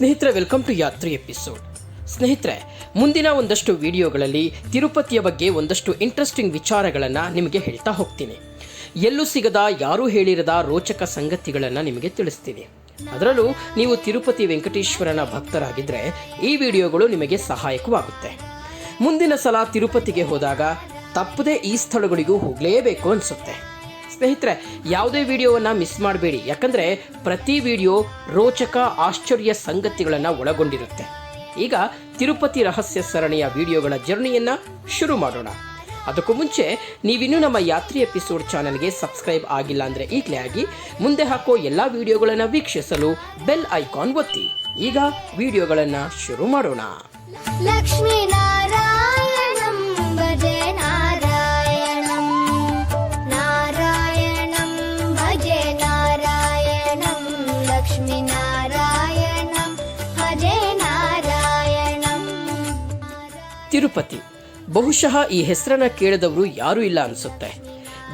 ಸ್ನೇಹಿತರೆ welcome to Yatri episode ಸ್ನೇಹಿತರೆ, ಮುಂದಿನ ಒಂದಷ್ಟು ವಿಡಿಯೋಗಳಲ್ಲಿ ತಿರುಪತಿಯ ಬಗ್ಗೆ ಒಂದಷ್ಟು ಇಂಟ್ರೆಸ್ಟಿಂಗ್ ವಿಚಾರಗಳನ್ನು ನಿಮಗೆ ಹೇಳ್ತಾ ಹೋಗ್ತೀನಿ. ಎಲ್ಲೂ ಸಿಗದ, ಯಾರೂ ಹೇಳಿರದ ರೋಚಕ ಸಂಗತಿಗಳನ್ನು ನಿಮಗೆ ತಿಳಿಸ್ತೀನಿ. ಅದರಲ್ಲೂ ನೀವು ತಿರುಪತಿ ವೆಂಕಟೇಶ್ವರನ ಭಕ್ತರಾಗಿದ್ದರೆ ಈ ವಿಡಿಯೋಗಳು ನಿಮಗೆ ಸಹಾಯಕವಾಗುತ್ತೆ. ಮುಂದಿನ ಸಲ ತಿರುಪತಿಗೆ ಹೋದಾಗ ತಪ್ಪದೇ ಈ ಸ್ಥಳಗಳಿಗೂ ಹೋಗಲೇಬೇಕು ಅನಿಸುತ್ತೆ. ಸ್ನೇಹಿತರೆ, ಯಾವುದೇ ವಿಡಿಯೋವನ್ನು ಮಿಸ್ ಮಾಡಬೇಡಿ. ಯಾಕಂದರೆ ಪ್ರತಿ ವಿಡಿಯೋ ರೋಚಕ, ಆಶ್ಚರ್ಯ ಸಂಗತಿಗಳನ್ನು ಒಳಗೊಂಡಿರುತ್ತೆ. ಈಗ ತಿರುಪತಿ ರಹಸ್ಯ ಸರಣಿಯ ವಿಡಿಯೋಗಳ ಜರ್ನಿಯನ್ನು ಶುರು ಮಾಡೋಣ. ಅದಕ್ಕೂ ಮುಂಚೆ, ನೀವಿನ್ನೂ ನಮ್ಮ ಯಾತ್ರಿ ಎಪಿಸೋಡ್ ಚಾನಲ್ಗೆ ಸಬ್ಸ್ಕ್ರೈಬ್ ಆಗಿಲ್ಲ ಅಂದರೆ ಈಗಲೇ ಆಗಿ, ಮುಂದೆ ಹಾಕೋ ಎಲ್ಲ ವಿಡಿಯೋಗಳನ್ನು ವೀಕ್ಷಿಸಲು ಬೆಲ್ ಐಕಾನ್ ಒತ್ತಿ. ಈಗ ವಿಡಿಯೋಗಳನ್ನು ಶುರು ಮಾಡೋಣ. ತಿರುಪತಿ. ಬಹುಶಃ ಈ ಹೆಸರನ್ನ ಕೇಳದವರು ಯಾರೂ ಇಲ್ಲ ಅನಿಸುತ್ತೆ.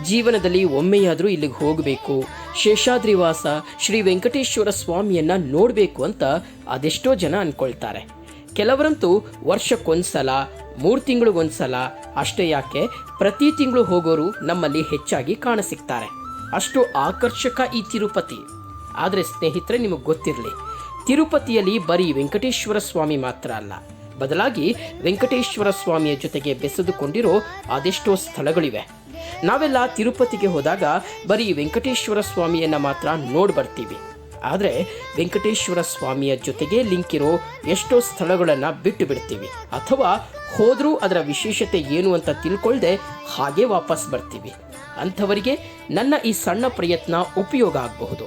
ಜೀವನದಲ್ಲಿ ಒಮ್ಮೆಯಾದರೂ ಇಲ್ಲಿಗೆ ಹೋಗಬೇಕು. ಶೇಷಾದ್ರಿವಾಸ ಶ್ರೀ ವೆಂಕಟೇಶ್ವರ ಸ್ವಾಮಿಯನ್ನ ನೋಡಬೇಕು ಅಂತ ಅದೆಷ್ಟೋ ಜನ ಅಂದ್ಕೊಳ್ತಾರೆ ಕೆಲವರಂತೂ ವರ್ಷಕ್ಕೊಂದ್ಸಲ, ಮೂರು ತಿಂಗಳಿಗೊಂದ್ಸಲ, ಅಷ್ಟೇ ಯಾಕೆ ಪ್ರತಿ ತಿಂಗಳು ಹೋಗೋರು ನಮ್ಮಲ್ಲಿ ಹೆಚ್ಚಾಗಿ ಕಾಣಸಿಗ್ತಾರೆ ಅಷ್ಟು ಆಕರ್ಷಕ ಈ ತಿರುಪತಿ. ಆದರೆ ಸ್ನೇಹಿತರೆ, ನಿಮಗೆ ಗೊತ್ತಿರಲಿ, ತಿರುಪತಿಯಲ್ಲಿ ಬರೀ ವೆಂಕಟೇಶ್ವರ ಸ್ವಾಮಿ ಮಾತ್ರ ಅಲ್ಲ. ಬದಲಾಗಿ ವೆಂಕಟೇಶ್ವರ ಸ್ವಾಮಿಯ ಜೊತೆಗೆ ಬೆಸೆದುಕೊಂಡಿರೋ ಅದೆಷ್ಟೋ ಸ್ಥಳಗಳಿವೆ. ನಾವೆಲ್ಲ ತಿರುಪತಿಗೆ ಹೋದಾಗ ಬರೀ ವೆಂಕಟೇಶ್ವರ ಸ್ವಾಮಿಯನ್ನು ಮಾತ್ರ ನೋಡಿ ಬರ್ತೀವಿ ಆದರೆ ವೆಂಕಟೇಶ್ವರ ಸ್ವಾಮಿಯ ಜೊತೆಗೆ ಲಿಂಕ್ ಇರೋ ಎಷ್ಟೋ ಸ್ಥಳಗಳನ್ನು ಬಿಟ್ಟು ಬಿಡ್ತೀವಿ ಅಥವಾ ಹೋದರೂ ಅದರ ವಿಶೇಷತೆ ಏನು ಅಂತ ತಿಳ್ಕೊಳ್ಳದೆ ಹಾಗೆ ವಾಪಸ್ ಬರ್ತೀವಿ. ಅಂಥವರಿಗೆ ನನ್ನ ಈ ಸಣ್ಣ ಪ್ರಯತ್ನ ಉಪಯೋಗ ಆಗಬಹುದು.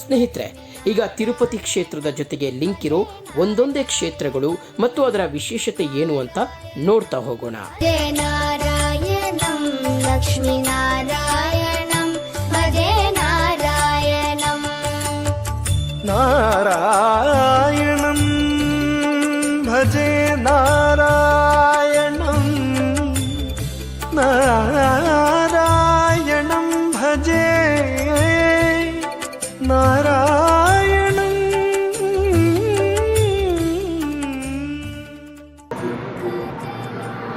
ಸ್ನೇಹಿತರೆ ಈಗ ತಿರುಪತಿ ಕ್ಷೇತ್ರದ ಜೊತೆಗೆ ಲಿಂಕ್ ಇರೋ ಒಂದೊಂದೇ ಕ್ಷೇತ್ರಗಳು ಮತ್ತು ಅದರ ವಿಶೇಷತೆ ಏನು ಅಂತ ನೋಡ್ತಾ ಹೋಗೋಣ. ನಾರಾಯಣಂ ಭಜೆ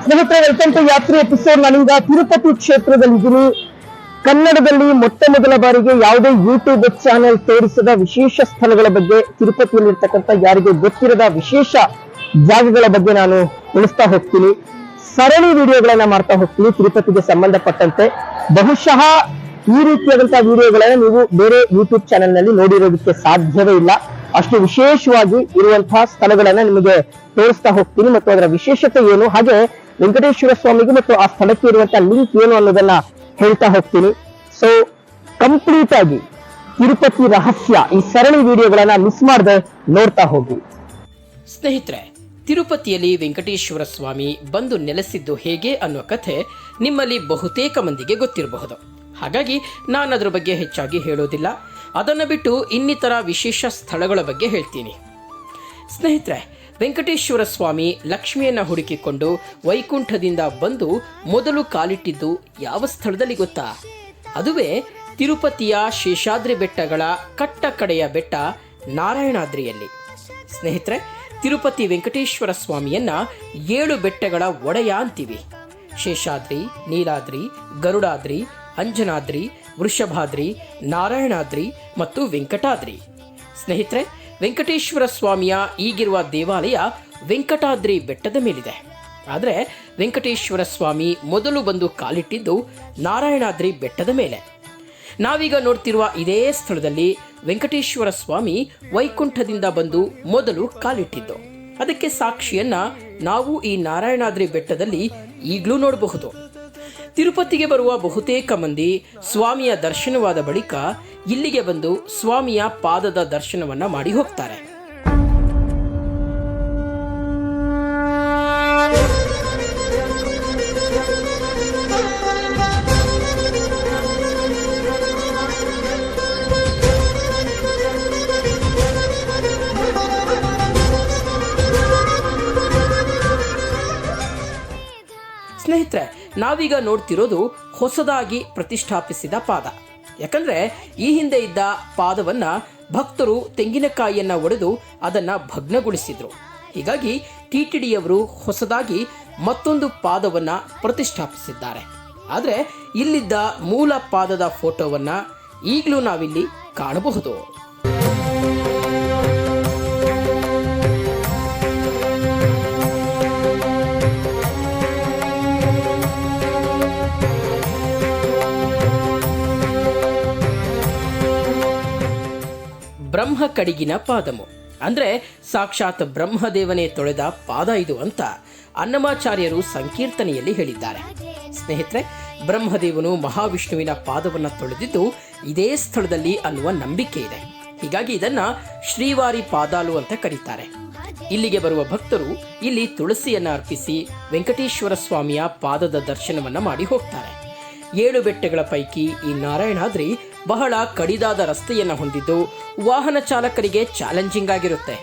ಸ್ನೇಹಿತರೆ ವೆಲ್ಕಮ್ ಟು ಯಾತ್ರೆ ಎಪಿಸೋಡ್ ನಾನೀಗ ತಿರುಪತಿ ಕ್ಷೇತ್ರದಲ್ಲಿದ್ದೀನಿ. ಕನ್ನಡದಲ್ಲಿ ಮೊಟ್ಟ ಮೊದಲ ಬಾರಿಗೆ ಯಾವುದೇ ಯೂಟ್ಯೂಬ್ ಚಾನೆಲ್ ತೋರಿಸದ ವಿಶೇಷ ಸ್ಥಳಗಳ ಬಗ್ಗೆ ತಿರುಪತಿಯಲ್ಲಿ ತಿರುಪತಿಯಲ್ಲಿರ್ತಕ್ಕಂಥ ಯಾರಿಗೆ ಗೊತ್ತಿರದ ವಿಶೇಷ ಜಾಗಗಳ ಬಗ್ಗೆ ನಾನು ತಿಳಿಸ್ತಾ ಹೋಗ್ತೀನಿ. ಸರಣಿ ವಿಡಿಯೋಗಳನ್ನ ಮಾಡ್ತಾ ಹೋಗ್ತೀನಿ, ತಿರುಪತಿಗೆ ಸಂಬಂಧಪಟ್ಟಂತೆ. ಬಹುಶಃ ಈ ರೀತಿಯಾದಂತಹ ವಿಡಿಯೋಗಳನ್ನ ನೀವು ಬೇರೆ ಯೂಟ್ಯೂಬ್ ಚಾನೆಲ್ನಲ್ಲಿ ನೋಡಿರೋದಕ್ಕೆ ಸಾಧ್ಯವೇ ಇಲ್ಲ. ಅಷ್ಟು ವಿಶೇಷವಾಗಿ ಇರುವಂತಹ ಸ್ಥಳಗಳನ್ನ ನಿಮಗೆ ತೋರಿಸ್ತಾ ಹೋಗ್ತೀನಿ ಮತ್ತು ಅದರ ವಿಶೇಷತೆ ಏನು? ಹಾಗೆ ವೆಂಕಟೇಶ್ವರ ಸ್ವಾಮಿಗೆ ಮತ್ತು ಆ ಸ್ಥಳಕ್ಕೆ ಇರುವಂತಹ ಲಿಂಕ್ ಏನು ಅನ್ನೋದನ್ನ ಹೇಳ್ತಾ ಹೋಗ್ತೀನಿ. ಸೊ ಕಂಪ್ಲೀಟ್ ಆಗಿ ತಿರುಪತಿ ರಹಸ್ಯ ಈ ಸರಣಿ ವಿಡಿಯೋಗಳನ್ನ ಮಿಸ್ ಮಾಡದೆ ನೋಡ್ತಾ ಹೋಗಿ. ಸ್ನೇಹಿತರೆ, ತಿರುಪತಿಯಲ್ಲಿ ವೆಂಕಟೇಶ್ವರ ಸ್ವಾಮಿ ಬಂದು ನೆಲೆಸಿದ್ದು ಹೇಗೆ ಅನ್ನೋ ಕಥೆ ನಿಮ್ಮಲ್ಲಿ ಬಹುತೇಕ ಮಂದಿಗೆ ಗೊತ್ತಿರಬಹುದು. ಹಾಗಾಗಿ ನಾನು ಅದರ ಬಗ್ಗೆ ಹೆಚ್ಚಾಗಿ ಹೇಳೋದಿಲ್ಲ. ಅದನ್ನು ಬಿಟ್ಟು ಇನ್ನಿತರ ವಿಶೇಷ ಸ್ಥಳಗಳ ಬಗ್ಗೆ ಹೇಳ್ತೀನಿ. ಸ್ನೇಹಿತರೆ ವೆಂಕಟೇಶ್ವರ ಸ್ವಾಮಿ ಲಕ್ಷ್ಮಿಯನ್ನ ಹುಡುಕಿಕೊಂಡು ವೈಕುಂಠದಿಂದ ಬಂದು ಮೊದಲು ಕಾಲಿಟ್ಟಿದ್ದು ಯಾವ ಸ್ಥಳದಲ್ಲಿ ಗೊತ್ತಾ? ಅದುವೇ ತಿರುಪತಿಯ ಶೇಷಾದ್ರಿ ಬೆಟ್ಟಗಳ ಕಟ್ಟ ಕಡೆಯ ಬೆಟ್ಟ ನಾರಾಯಣಾದ್ರಿಯಲ್ಲಿ. ಸ್ನೇಹಿತರೆ, ತಿರುಪತಿ ವೆಂಕಟೇಶ್ವರ ಸ್ವಾಮಿಯನ್ನ ಏಳು ಬೆಟ್ಟಗಳ ಒಡೆಯ ಅಂತೀವಿ. ಶೇಷಾದ್ರಿ, ನೀಲಾದ್ರಿ, ಗರುಡಾದ್ರಿ, ಅಂಜನಾದ್ರಿ, ವೃಷಭಾದ್ರಿ, ನಾರಾಯಣಾದ್ರಿ ಮತ್ತು ವೆಂಕಟಾದ್ರಿ. ಸ್ನೇಹಿತರೆ ವೆಂಕಟೇಶ್ವರ ಸ್ವಾಮಿಯ ಈಗಿರುವ ದೇವಾಲಯ ವೆಂಕಟಾದ್ರಿ ಬೆಟ್ಟದ ಮೇಲಿದೆ. ಆದರೆ ವೆಂಕಟೇಶ್ವರ ಸ್ವಾಮಿ ಮೊದಲು ಬಂದು ಕಾಲಿಟ್ಟಿದ್ದು ನಾರಾಯಣಾದ್ರಿ ಬೆಟ್ಟದ ಮೇಲೆ. ನಾವೀಗ ನೋಡ್ತಿರುವ ಇದೇ ಸ್ಥಳದಲ್ಲಿ ವೆಂಕಟೇಶ್ವರ ಸ್ವಾಮಿ ವೈಕುಂಠದಿಂದ ಬಂದು ಮೊದಲು ಕಾಲಿಟ್ಟಿದ್ದು. ಅದಕ್ಕೆ ಸಾಕ್ಷಿಯನ್ನ ನಾವು ಈ ನಾರಾಯಣಾದ್ರಿ ಬೆಟ್ಟದಲ್ಲಿ ಈಗಲೂ ನೋಡಬಹುದು. ತಿರುಪತಿಗೆ ಬರುವ ಬಹುತೇಕ ಮಂದಿ ಸ್ವಾಮಿಯ ದರ್ಶನವಾದ ಬಳಿಕ ಇಲ್ಲಿಗೆ ಬಂದು ಸ್ವಾಮಿಯ ಪಾದದ ದರ್ಶನವನ್ನ ಮಾಡಿ ಹೋಗ್ತಾರೆ. ಸ್ನೇಹಿತರೆ ನಾವೀಗ ನೋಡ್ತಿರೋದು ಹೊಸದಾಗಿ ಪ್ರತಿಷ್ಠಾಪಿಸಿದ ಪಾದ. ಯಾಕಂದ್ರೆ ಈ ಹಿಂದೆ ಇದ್ದ ಪಾದವನ್ನ ಭಕ್ತರು ತೆಂಗಿನಕಾಯಿಯನ್ನ ಒಡೆದು ಅದನ್ನ ಭಗ್ನಗೊಳಿಸಿದ್ರು. ಹೀಗಾಗಿ ಟಿ ಟಿಟಿಡಿಯವರು ಹೊಸದಾಗಿ ಮತ್ತೊಂದು ಪಾದವನ್ನ ಪ್ರತಿಷ್ಠಾಪಿಸಿದ್ದಾರೆ. ಆದರೆ ಇಲ್ಲಿದ್ದ ಮೂಲ ಪಾದದ ಫೋಟೋವನ್ನ ಈಗಲೂ ನಾವಿಲ್ಲಿ ಕಾಣಬಹುದು. ಬ್ರಹ್ಮ ಕಡಿಗಿನ ಪಾದಮು. ಅಂದ್ರೆ ಸಾಕ್ಷಾತ್ ಬ್ರಹ್ಮದೇವನೇ ತೊಳೆದ ಪಾದ ಇದು ಅಂತ ಅನ್ನಮಾಚಾರ್ಯರು ಸಂಕೀರ್ತನೆಯಲ್ಲಿ ಹೇಳಿದ್ದಾರೆ. ಸ್ನೇಹಿತರೆ, ಬ್ರಹ್ಮದೇವನು ಮಹಾವಿಷ್ಣುವಿನ ಪಾದವನ್ನು ತೊಳೆದಿದ್ದು ಇದೇ ಸ್ಥಳದಲ್ಲಿ ಅನ್ನುವ ನಂಬಿಕೆ ಇದೆ. ಹೀಗಾಗಿ ಇದನ್ನ ಶ್ರೀವಾರಿ ಪಾದಾಲು ಅಂತ ಕರೀತಾರೆ. ಇಲ್ಲಿಗೆ ಬರುವ ಭಕ್ತರು ಇಲ್ಲಿ ತುಳಸಿಯನ್ನ ಅರ್ಪಿಸಿ ವೆಂಕಟೇಶ್ವರ ಸ್ವಾಮಿಯ ಪಾದದ ದರ್ಶನವನ್ನ ಮಾಡಿ ಹೋಗ್ತಾರೆ. ಏಳು ಬೆಟ್ಟಗಳ ಪೈಕಿ ಈ ನಾರಾಯಣಾದ್ರಿ ಬಹಳ ಕಡಿದಾದ ರಸ್ತೆಯನ್ನು ಹೊಂದಿದ್ದು ವಾಹನ ಚಾಲಕರಿಗೆ ಚಾಲೆಂಜಿಂಗ್ ಆಗಿರುತ್ತೆ.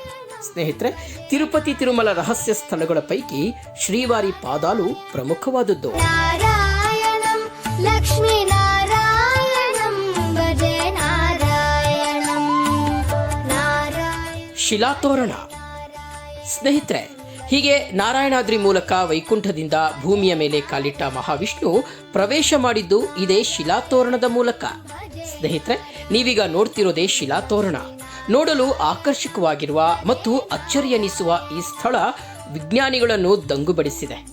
ಸ್ನೇಹಿತರೆ ತಿರುಪತಿ ತಿರುಮಲ ರಹಸ್ಯ ಸ್ಥಳಗಳ ಪೈಕಿ ಶ್ರೀವಾರಿ ಪಾದಾಲು ಪ್ರಮುಖವಾದದ್ದು. ಶಿಲಾತೋರಣ ಸ್ನೇಹಿತರೆ ಹೀಗೆ ನಾರಾಯಣಾದ್ರಿ ಮೂಲಕ ವೈಕುಂಠದಿಂದ ಭೂಮಿಯ ಮೇಲೆ ಕಾಲಿಟ್ಟ ಮಹಾವಿಷ್ಣು ಪ್ರವೇಶ ಮಾಡಿದ್ದು ಇದೇ ಶಿಲಾತೋರಣದ ಮೂಲಕ. ಸ್ನೇಹಿತರೆ, ನೀವೀಗ ನೋಡ್ತಿರೋದೇ ಶಿಲಾತೋರಣ ನೋಡಲು ಆಕರ್ಷಕವಾಗಿರುವ ಮತ್ತು ಅಚ್ಚರಿಯನಿಸುವ ಈ ಸ್ಥಳ ವಿಜ್ಞಾನಿಗಳನ್ನು ದಂಗುಬಡಿಸಿದೆ.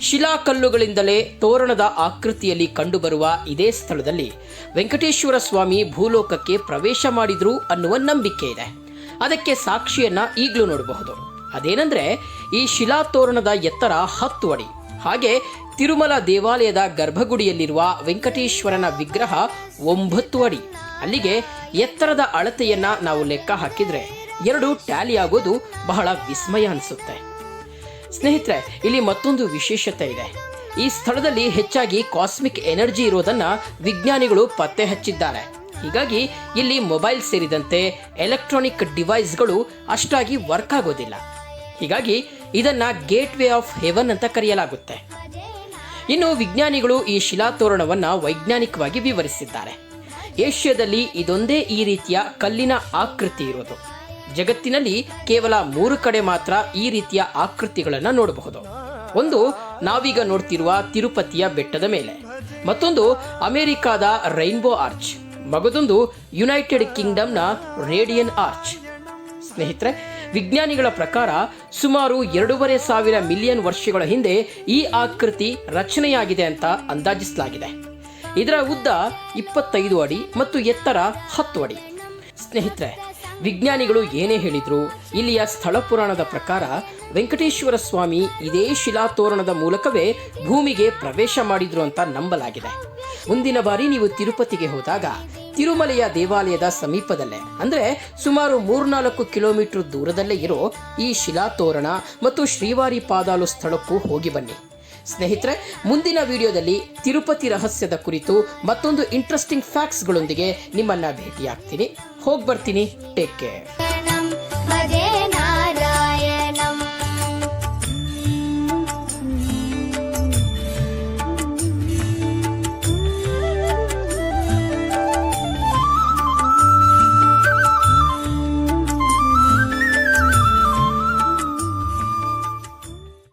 ಶಿಲಾಕಲ್ಲುಗಳಿಂದಲೇ ತೋರಣದ ಆಕೃತಿಯಲ್ಲಿ ಕಂಡುಬರುವ ಇದೇ ಸ್ಥಳದಲ್ಲಿ ವೆಂಕಟೇಶ್ವರ ಸ್ವಾಮಿ ಭೂಲೋಕಕ್ಕೆ ಪ್ರವೇಶ ಮಾಡಿದ್ರು ಅನ್ನುವ ನಂಬಿಕೆ ಇದೆ. ಅದಕ್ಕೆ ಸಾಕ್ಷಿಯನ್ನ ಈಗಲೂ ನೋಡಬಹುದು. ಅದೇನೆಂದ್ರೆ, ಈ ಶಿಲಾತೋರಣದ ಎತ್ತರ ಹತ್ತು ಅಡಿ. ಹಾಗೆ ತಿರುಮಲ ದೇವಾಲಯದ ಗರ್ಭಗುಡಿಯಲ್ಲಿರುವ ವೆಂಕಟೇಶ್ವರನ ವಿಗ್ರಹ ಒಂಬತ್ತು ಅಡಿ. ಅಲ್ಲಿಗೆ ಎತ್ತರದ ಅಳತೆಯನ್ನ ನಾವು ಲೆಕ್ಕ ಹಾಕಿದ್ರೆ ಎರಡು ಟ್ಯಾಲಿ ಆಗೋದು ಬಹಳ ವಿಸ್ಮಯ ಅನಿಸುತ್ತೆ. ಸ್ನೇಹಿತರೆ, ಇಲ್ಲಿ ಮತ್ತೊಂದು ವಿಶೇಷತೆ ಇದೆ. ಈ ಸ್ಥಳದಲ್ಲಿ ಹೆಚ್ಚಾಗಿ ಕಾಸ್ಮಿಕ್ ಎನರ್ಜಿ ಇರೋದನ್ನ ವಿಜ್ಞಾನಿಗಳು ಪತ್ತೆ ಹಚ್ಚಿದ್ದಾರೆ. ಹೀಗಾಗಿ ಇಲ್ಲಿ ಮೊಬೈಲ್ ಸೇರಿದಂತೆ ಎಲೆಕ್ಟ್ರಾನಿಕ್ ಡಿವೈಸ್ಗಳು ಅಷ್ಟಾಗಿ ವರ್ಕ್ ಆಗೋದಿಲ್ಲ. ಹೀಗಾಗಿ ಇದನ್ನ ಗೇಟ್ ವೇ ಆಫ್ ಹೆವನ್ ಅಂತ ಕರೆಯಲಾಗುತ್ತೆ. ಇನ್ನು ವಿಜ್ಞಾನಿಗಳು ಈ ಶಿಲಾತೋರಣವನ್ನ ವೈಜ್ಞಾನಿಕವಾಗಿ ವಿವರಿಸಿದ್ದಾರೆ. ಏಷ್ಯಾದಲ್ಲಿ ಇದೊಂದೇ ಈ ರೀತಿಯ ಕಲ್ಲಿನ ಆಕೃತಿ ಇರೋದು. ಜಗತ್ತಿನಲ್ಲಿ ಕೇವಲ ಮೂರು ಕಡೆ ಮಾತ್ರ ಈ ರೀತಿಯ ಆಕೃತಿಗಳನ್ನು ನೋಡಬಹುದು. ಒಂದು ನಾವೀಗ ನೋಡ್ತಿರುವ ತಿರುಪತಿಯ ಬೆಟ್ಟದ ಮೇಲೆ. ಮತ್ತೊಂದು ಅಮೆರಿಕಾದ ರೈನ್ಬೋ ಆರ್ಚ್. ಮಗದೊಂದು ಯುನೈಟೆಡ್ ಕಿಂಗ್ಡಮ್ನ ರೇಡಿಯನ್ ಆರ್ಚ್. ಸ್ನೇಹಿತರೆ ವಿಜ್ಞಾನಿಗಳ ಪ್ರಕಾರ ಸುಮಾರು ಎರಡೂವರೆ ಸಾವಿರ ಮಿಲಿಯನ್ ವರ್ಷಗಳ ಹಿಂದೆ ಈ ಆಕೃತಿ ರಚನೆಯಾಗಿದೆ ಅಂತ ಅಂದಾಜಿಸಲಾಗಿದೆ. ಇದರ ಉದ್ದ ಇಪ್ಪತ್ತೈದು ಅಡಿ ಮತ್ತು ಎತ್ತರ ಹತ್ತು ಅಡಿ. ಸ್ನೇಹಿತರೆ, ವಿಜ್ಞಾನಿಗಳು ಏನೇ ಹೇಳಿದ್ರು ಇಲ್ಲಿಯ ಸ್ಥಳ ಪುರಾಣದ ಪ್ರಕಾರ ವೆಂಕಟೇಶ್ವರ ಸ್ವಾಮಿ ಇದೇ ಶಿಲಾತೋರಣದ ಮೂಲಕವೇ ಭೂಮಿಗೆ ಪ್ರವೇಶ ಮಾಡಿದ್ರು ಅಂತ ನಂಬಲಾಗಿದೆ. ಮುಂದಿನ ಬಾರಿ ನೀವು ತಿರುಪತಿಗೆ ಹೋದಾಗ ತಿರುಮಲೆಯ ದೇವಾಲಯದ ಸಮೀಪದಲ್ಲೇ. ಅಂದ್ರೆ ಸುಮಾರು ಮೂರ್ನಾಲ್ಕು ಕಿಲೋಮೀಟರ್ ದೂರದಲ್ಲೇ ಇರೋ ಈ ಶಿಲಾತೋರಣ ಮತ್ತು ಶ್ರೀವಾರಿ ಪಾದಾಲು ಸ್ಥಳಕ್ಕೂ ಹೋಗಿ ಬನ್ನಿ. ಸ್ನೇಹಿತರೆ, ಮುಂದಿನ ವಿಡಿಯೋದಲ್ಲಿ ತಿರುಪತಿ ರಹಸ್ಯದ ಕುರಿತು ಮತ್ತೊಂದು ಇಂಟ್ರೆಸ್ಟಿಂಗ್ ಫ್ಯಾಕ್ಟ್ಸ್ಗಳೊಂದಿಗೆ ನಿಮ್ಮನ್ನ ಭೇಟಿಯಾಗ್ತೀನಿ. ಹೋಗಿ ಬರ್ತೀನಿ ಟೇಕ್ ಕೇರ್